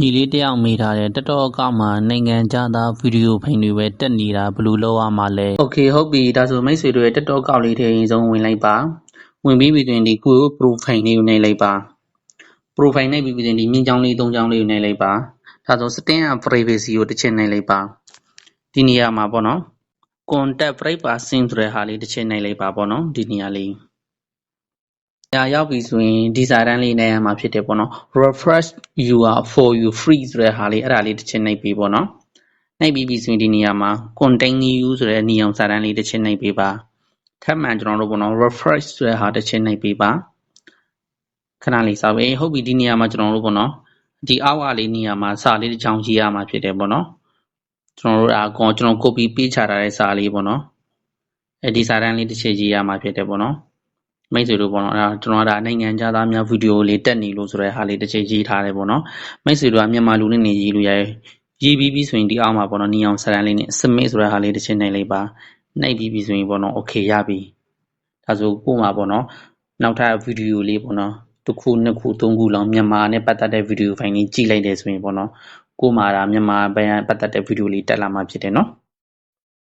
ညီလေးတယောက်မေးထားတယ်တက်တော့အကောက်မှာနိုင်ငံခြားသားဗီဒီယိုဖိုင်တွေပဲတက်နေတာဘယ်လိုလုပ်ရမှာလဲโอเคဟုတ်ပြီဒါဆိုမိတ်ဆွေတို့ရဲ့တက်တော့အကောက်လေးထဲအရင်ဆုံးဝင်လိုက်ပါဝင်ပြီးပြီဆိုရင်ဒီကိုယ် profile လေးကိုနှိပ်လိုက်ပါ profile နှိပ်ပြီးပြီဆိုရင်ဒီမြင်းချောင်းလေးသုံးချောင်းလေးကိုနှိပ်လိုက်ပါဒါဆို setting up privacy ကိုတစ်ချက်နှိပ်လိုက်ပါဒီနေရာမှာပေါ့နော် contact privacy ဆိုတဲ့ဟာလေးတစ်ချက်နှိပ်လိုက်ပါပေါ့နော်ဒီနေရာလေးညာ ရောက်ပြီဆိုရင်ဒီစာတန်းလေးနဲ့ရမှာဖြစ်တယ်ပေါ့နော် refresh your for you free ဆိုတဲ့ဟာလေးအဲ့ဒါလေးတစ်ချက်နှိပ်ပြီးပေါ့နော်နှိပ်ပြီးပြီဆိုရင်ဒီနေရာမှာ continue ဆိုတဲ့နေအောင်စာတန်းလေးတစ်ချက်နှိပ်ပေးပါထပ်မံကျွန်တော်တို့ပေါ့နော် refresh ဆိုတဲ့ဟာတစ်ချက်နှိပ်ပေးပါခဏလေးစောင့်ပေးဟုတ်ပြီဒီနေရာမှာကျွန်တော်တို့ပေါ့နော်ဒီအောက်ကလေးနေရာမှာစာလေးတစ်ချောင်းရေးရမှာဖြစ်တယ်ပေါ့နော်ကျွန်တော်တို့အကောင်ကျွန်တော် copy ပေးချထားတဲ့စာလေးပေါ့နော်အဲဒီစာတန်းလေးတစ်ချက်ရေးရမှာဖြစ်တယ်ပေါ့နော် မိတ်ဆွေတို့ပေါ့နော်အဲကျွန်တော်ကနိုင်ငံခြားသားများဗီဒီယိုလေးတက်နေလို့ဆိုတဲ့ဟာလေးတစ်ချိန်ရေးထားတယ်ပေါ့နော်မိတ်ဆွေတို့ကမြန်မာလူနဲ့နေရေးလို့ရတယ်ရေးပြီးပြီဆိုရင်ဒီအောက်မှာပေါ့နော်နီအောင်ဆရန်လေးနဲ့ submit ဆိုတဲ့ဟာလေးတစ်ချိန်နှိပ်လိုက်ပါနှိပ်ပြီးပြီဆိုရင်ပေါ့နော် okay ရပြီဒါဆိုကို့မှာပေါ့နော်နောက်ထပ်ဗီဒီယိုလေးပေါ့နော်တစ်ခုနှစ်ခုသုံးခုလောက်မြန်မာနဲ့ပတ်သက်တဲ့ဗီဒီယိုဖိုင်လေးကြည့်လိုက်တယ်ဆိုရင်ပေါ့နော်ကို့မှာဒါမြန်မာဘန်ပတ်သက်တဲ့ဗီဒီယိုလေးတက်လာမှာဖြစ်တယ်နော်